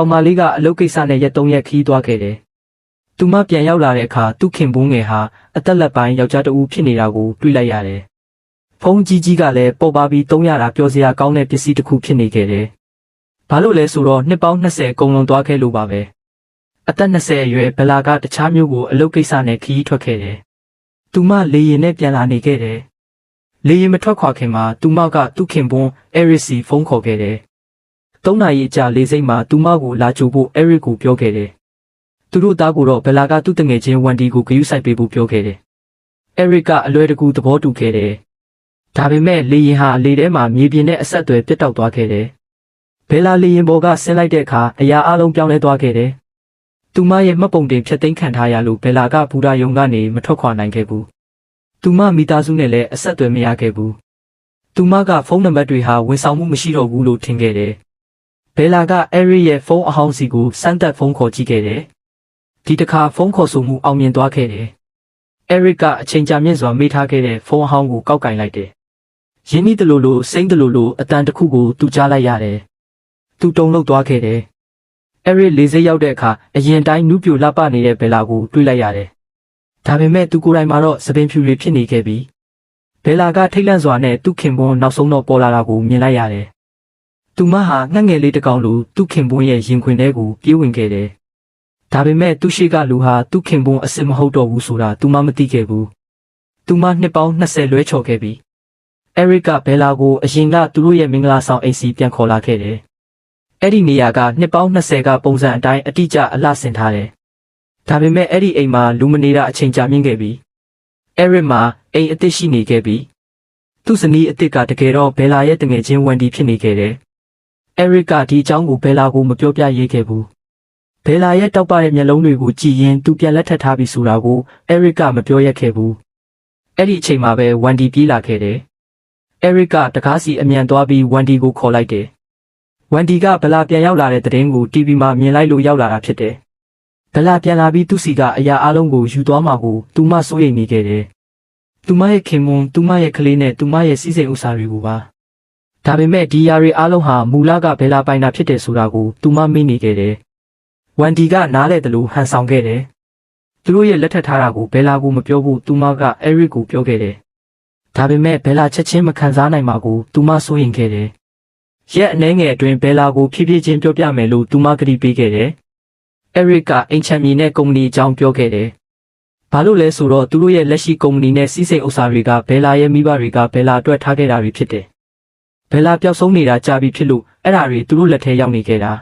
ကောင်မလေးကအလုပ်ကိစ္စနဲ့ရက်သုံးရက်ခီးသွားခဲ့တယ်။သူမပြန်ရောက်လာတဲ့အခါသူ့ခင်ပွန်းငယ်ဟာအသက်လက်ပိုင်းယောက်ျားတစ်ဦးဖြစ်နေတာကိုတွေ့လိုက်ရတယ်။ဖုန်းကြီးကြီးကလည်းပေါ်ပါပြီးသုံးရတာပြောစရာကောင်းတဲ့ပစ္စည်းတစ်ခုဖြစ်နေခဲ့တယ်။ဘာလို့လဲဆိုတော့နှစ်ပေါင်း20ကုန်လွန်သွားခဲ့လို့ပါပဲ။အသက်20အရွယ်ဘလာကတခြားမျိုးကိုအလုပ်ကိစ္စနဲ့ခီးထွက်ခဲ့တယ်။သူမလေရင်နဲ့ပြန်လာနေခဲ့တယ်။လေရင်မထွက်ခွာခင်မှာသူမကသူ့ခင်ပွန်းအဲရစ်စီဖုန်းခေါ်ခဲ့တယ်။ သုံးနာရီကြာလေးစိတ်မှာသူမကိုလာကြိုဖို့အဲရစ်ကိုပြောခဲ့တယ်။သူတို့သားကိုတော့ဘလာကသူ့တငယ်ချင်းဝန်ဒီကိုဂရုစိုက်ပေးဖို့ပြောခဲ့တယ်။အဲရစ်ကအလွယ်တကူသဘောတူခဲ့တယ်။ဒါပေမဲ့လေရင်ဟာလေထဲမှာမြေပြင်နဲ့အဆက်အသွယ်ပြတ်တောက်သွားခဲ့တယ်။ဘဲလာလေရင်ပေါ်ကဆင်းလိုက်တဲ့အခါအရာအလုံးပြောင်းလဲသွားခဲ့တယ်။သူမရဲ့မှတ်ပုံတင်ဖြတ်သိမ်းခံထားရလို့ဘဲလာကဘူရာယုံကနေမထွက်ခွာနိုင်ခဲ့ဘူး။သူမမိသားစုနဲ့လည်းအဆက်အသွယ်မရခဲ့ဘူး။သူမကဖုန်းနံပါတ်တွေဟာဝန်ဆောင်မှုမရှိတော့ဘူးလို့ထင်ခဲ့တယ်။ ဘယ်လာကအဲရီရဲ့ဖုန်းအဟောင်းစီကိုစမ်းသက်ဖုန်းခေါ်ကြည့်ခဲ့တယ်။ဒီတစ်ခါဖုန်းခေါ်ဆိုမှုအောင်မြင်သွားခဲ့တယ်။အဲရစ်ကအချိန်ကြာမြင့်စွာမေးထားခဲ့တဲ့ဖုန်းအဟောင်းကိုကောက်ကင်လိုက်တယ်။ရင်းနှီးတလို့လို့စိမ့်တလို့လို့အတန်တစ်ခုကိုသူကြားလိုက်ရတယ်။သူတုံလှုပ်သွားခဲ့တယ်။အဲရစ်လေးစိတ်ရောက်တဲ့အခါအရင်တိုင်းနူးပြိုလှပနေတဲ့ဘယ်လာကိုတွေးလိုက်ရတယ်။ဒါပေမဲ့သူကိုယ်တိုင်မှာတော့သပင်ဖြူတွေဖြစ်နေခဲ့ပြီ။ဘယ်လာကထိတ်လန့်စွာနဲ့သူ့ခင်ပွန်းနောက်ဆုံးတော့ပေါ်လာတာကိုမြင်လိုက်ရတယ်။ သူမဟာငှက်ငယ်လေးတစ်ကောင်လိုသူ့ခင်ပွန်းရဲ့ရင်ခွင်ထဲကိုပြေးဝင်ခဲ့တယ်။ဒါပေမဲ့သူ့ရှိကလူဟာသူ့ခင်ပွန်းအစ်စ်မဟုတ်တော့ဘူးဆိုတာသူမမသိခဲ့ဘူး။သူမနှစ်ပေါင်း20လွဲချော်ခဲ့ပြီ။အဲရစ်ကဘဲလာကိုအရင်ကသူတို့ရဲ့မင်္ဂလာဆောင်အိမ်စီပြန်ခေါ်လာခဲ့တယ်။အဲ့ဒီနေရာကနှစ်ပေါင်း20ကပုံစံအတိုင်းအတိအကျအလှဆင်ထားတယ်။ဒါပေမဲ့အဲ့ဒီအိမ်မှာလူမနေတာအချိန်ကြာမြင့်ခဲ့ပြီ။အဲရစ်မှာအိမ်အစ်စ်ရှိနေခဲ့ပြီ။သူ့ဇနီးအစ်စ်ကတကယ်တော့ဘဲလာရဲ့တငယ်ချင်းဝန်ဒီဖြစ်နေခဲ့တယ်။ အဲရစ်ကဒီအကြောင်းကိုဘဲလာကိုမပြောပြရေးခဲ့ဘူး။ဘဲလာရဲ့တောက်ပတဲ့မျက်လုံးတွေကိုကြည့်ရင်သူပြန်လက်ထပ်ထားပြီဆိုတာကိုအဲရစ်ကမပြောရက်ခဲ့ဘူး။အဲ့ဒီအချိန်မှာပဲဝန်ဒီပြေးလာခဲ့တယ်။အဲရစ်ကတကားစီအမြန်သွားပြီးဝန်ဒီကိုခေါ်လိုက်တယ်။ဝန်ဒီကဘလာပြန်ရောက်လာတဲ့သတင်းကို TV မှာမြင်လိုက်လို့ရောက်လာတာဖြစ်တယ်။ဘလာပြန်လာပြီးသူ့စီကအရာအလုံးကိုယူသွားမှာကိုသူမစိုးရိမ်နေခဲ့တယ်။သူမရဲ့ခင်မွန်းသူမရဲ့ကလေးနဲ့သူမရဲ့စီးစိမ်ဥစ္စာတွေကိုပါ။ ဒါပေမဲ့ဒီယာရီအားလုံးဟာမူလကဘယ်လာပိုင်တာဖြစ်တယ်ဆိုတာကိုသူမမေ့နေခဲ့တယ်။ဝန်ဒီကနားလဲတယ်လို့ဟန်ဆောင်ခဲ့တယ်။သူတို့ရဲ့လက်ထပ်ထားတာကိုဘယ်လာကိုမပြောဘူးသူမကအဲရစ်ကိုပြောခဲ့တယ်။ဒါပေမဲ့ဘယ်လာချက်ချင်းမခံစားနိုင်ပါကိုသူမစိုးရင်ခဲ့တယ်။ရက်အနှဲငယ်အတွင်းဘယ်လာကိုဖြည်းဖြည်းချင်းပြောပြမယ်လို့သူမကတိပေးခဲ့တယ်။အဲရစ်ကအင်ချန်မီနဲ့ကုမ္ပဏီအကြောင်းပြောခဲ့တယ်။ဘာလို့လဲဆိုတော့သူတို့ရဲ့လက်ရှိကုမ္ပဏီနဲ့စီးစိမ်ဥစ္စာတွေကဘယ်လာရဲ့မိဘတွေကဘယ်လာအတွက်ထားခဲ့တာတွေဖြစ်တယ်။ ဘယ်လာပျောက်ဆုံးနေတာကြာပြီဖြစ်လို့အဲ့ဓာတွေသူတို့လက်ထဲရောက်နေခဲ့တာ